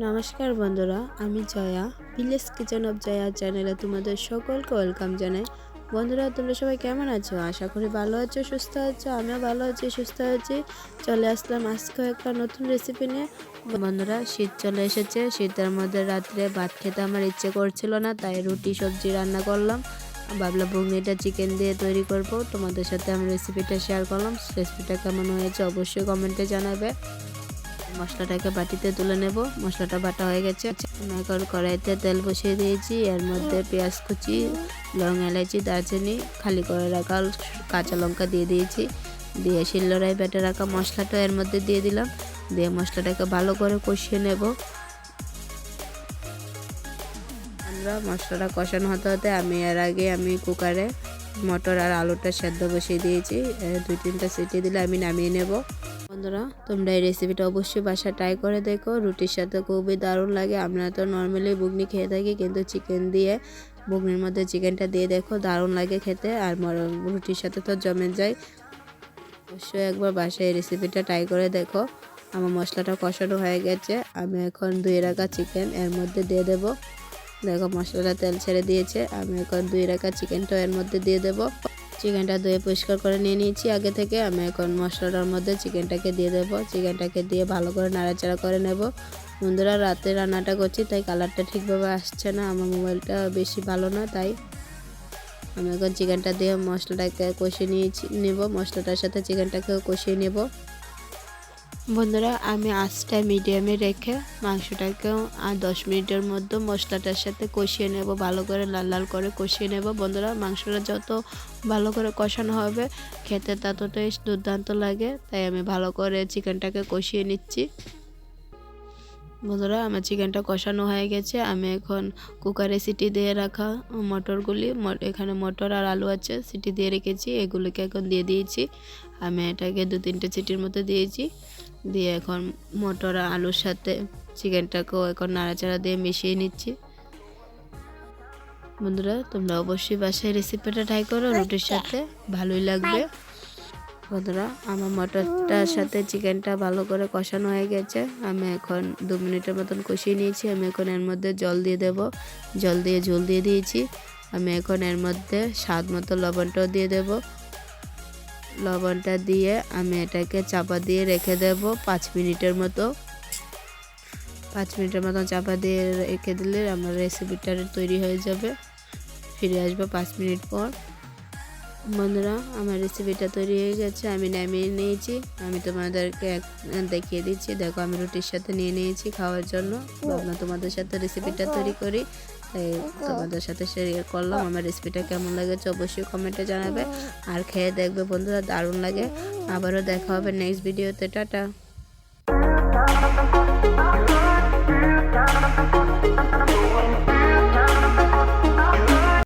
নমস্কার বন্ধুরা, আমি Jaya. Village kitchen of Jaya চ্যানেলে তোমাদের সকলকে ওয়েলকাম জানাই। বন্ধুরা, তোমরা সবাই কেমন আছো? আশা করি ভালো আছো, সুস্থ আছো, আমিও ভালো আছি, সুস্থ আছি। চলে আসলাম আজকে একটা নতুন রেসিপি নিয়ে। বন্ধুরা, শীত চলে এসেছে। শীতের মধ্যে রাত্রে ভাত খেতে আমার ইচ্ছে করছিল না, তাই রুটি, সবজি রান্না করলাম। ভাবলাম বুগনিটা চিকেন দিয়ে তৈরি করব। তোমাদের সাথে আমি রেসিপিটা শেয়ার করলাম। রেসিপিটা কেমন হয়েছে অবশ্যই কমেন্টে জানাবে। মশলাটাকে বাটিতে তুলে নেব। মশলাটা বাটা হয়ে গেছে। এখন কড়াইতে তেল বসিয়ে দিয়েছি। এর মধ্যে পেঁয়াজ কুচি, লং এলাচি দারচিনি, খালি করে রাখা কাঁচা লঙ্কা দিয়ে দিয়েছি। দিয়ে শিল্লরাই বেটে রাখা মশলাটা এর মধ্যে দিয়ে দিলাম। দিয়ে মশলাটাকে ভালো করে কষিয়ে নেব। আমরা মশলাটা কষানো হতে হতে আমি এর আগে আমি কুকারে মটর আর আলুটা সেদ্ধ বসিয়ে দিয়েছি। দুই তিনটা সিটি দিলে আমি নামিয়ে নেব। বন্ধুরা, তোমরা এই রেসিপিটা অবশ্যই বাসা ট্রাই করে দেখো। রুটির সাথে খুবই দারুণ লাগে। আমরা তো নর্মালি বুগনি খেয়ে থাকি, কিন্তু চিকেন দিয়ে বুগনির মধ্যে চিকেনটা দিয়ে দেখো, দারুণ লাগে খেতে। আর রুটির সাথে তো জমে যায়। অবশ্যই একবার বাসায় এই রেসিপিটা ট্রাই করে দেখো। আমার মশলাটা কষানো হয়ে গেছে। আমি এখন দুই রাখা চিকেন এর মধ্যে দিয়ে দেব। দেখো মশলাটা তেল ছেড়ে দিয়েছে। আমি এখন দুই রাখা চিকেনটাও এর মধ্যে দিয়ে দেবো। চিকেনটা ধুয়ে পরিষ্কার করে নিয়ে নিয়েছি। আগে থেকে আমি এখন মশলাটার মধ্যে চিকেনটাকে দিয়ে দেবো। চিকেনটাকে দিয়ে ভালো করে নাড়াচাড়া করে নেব। বন্ধুরা, রাতে রান্নাটা করছি, তাই কালারটা ঠিকভাবে আসছে না। আমার মোবাইলটা বেশি ভালো না, তাই আমি এখন চিকেনটা দিয়ে মশলাটাকে কষিয়ে নিয়েছি, নেব। মশলাটার সাথে চিকেনটাকেও কষিয়ে নেব। বন্ধুরা, আমি আঁচটা মিডিয়ামে রেখে মাংসটাকেও আর দশ মিনিটের মধ্যে মশলাটার সাথে কষিয়ে নেব, ভালো করে লাল লাল করে কষিয়ে নেব। বন্ধুরা, মাংসটা যত ভালো করে কষানো হবে, খেতে ততটাই দুর্দান্ত লাগে, তাই আমি ভালো করে চিকেনটাকে কষিয়ে নিচ্ছি। বন্ধুরা, আমার চিকেনটা কষানো হয়ে গেছে। আমি এখন কুকারে সিটি দিয়ে রাখা মটরগুলি এখানে মটর আর আলু আছে, সিটি দিয়ে রেখেছি, এগুলিকে এখন দিয়ে দিয়েছি। আমি এটাকে দু তিনটে সিটির মতো দিয়েছি। দিয়ে এখন মটর, আলুর সাথে চিকেনটাকেও এখন নাড়াচাড়া দিয়ে মিশিয়ে নিচ্ছি। বন্ধুরা, তোমরা অবশ্যই বাসায় রেসিপিটা ট্রাই করো, রুটির সাথে ভালোই লাগবে। বন্ধুরা, আমার মটরটার সাথে চিকেনটা ভালো করে কষানো হয়ে গেছে। আমি এখন দু মিনিটের মতন কষিয়ে নিয়েছি। আমি এখন এর মধ্যে জল দিয়ে দেব। জল দিয়ে ঝোল দিয়ে দিয়েছি। আমি এখন এর মধ্যে স্বাদ মতো লবণটাও দিয়ে দেব। লবণটা দিয়ে আমি এটাকে চাপা দিয়ে রেখে দেব পাঁচ মিনিটের মতো। পাঁচ মিনিটের মতো চাপা দিয়ে রেখে দিলে আমার রেসিপিটা তৈরি হয়ে যাবে। ফিরে আসব পাঁচ মিনিট পর। বন্ধুরা, আমার রেসিপিটা তৈরি হয়ে গেছে, আমি নামিয়ে নিয়েছি। আমি তোমাদেরকে দেখিয়ে দিচ্ছি। দেখো, আমি রুটির সাথে নিয়ে নিয়েছি খাওয়ার জন্য। ভাবলাম তোমাদের সাথে রেসিপিটা তৈরি করি। তাই তোমাদের সাথে শেয়ার করলাম। আমার রেসিপিটা কেমন লাগেছে অবশ্যই কমেন্টে জানাবে। আর খেয়ে দেখবে বন্ধুরা, দারুণ লাগে। আবারও দেখা হবে নেক্সট ভিডিওতে টাটা।